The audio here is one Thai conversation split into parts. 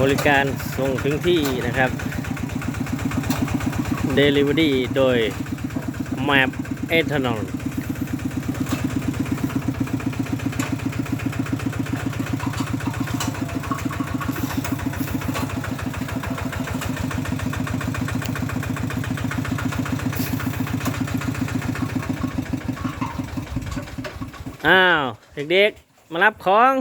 บริการส่งถึงที่นะครับ Delivery โดย Map e t h a n o l อ้าว เด็กๆ มารับของ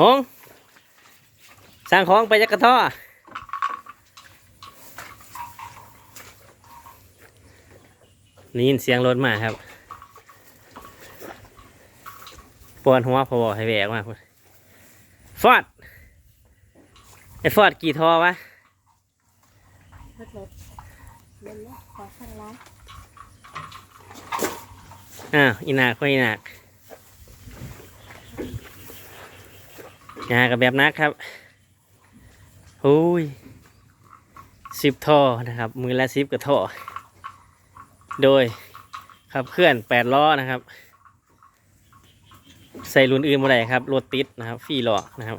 หงสร้างของไปจักกระท่อนี่ยินเสียงรถมาครับปวดหัวพอให้แบกมาพุ่นฟอดไอ้ฟอดกี่ท่อวะรถรถเล่นเลยขอข้าวอีนักก็อีนัก งากับแบบนักครับโอ้ยสิบท่อนะครับ มือละสิบกับท่อ โดยขับเคลื่อนแปดล้อนะครับ ใส่รุ่นอื่นมาได้ครับรถติดนะครับฟรีล้อนะครับ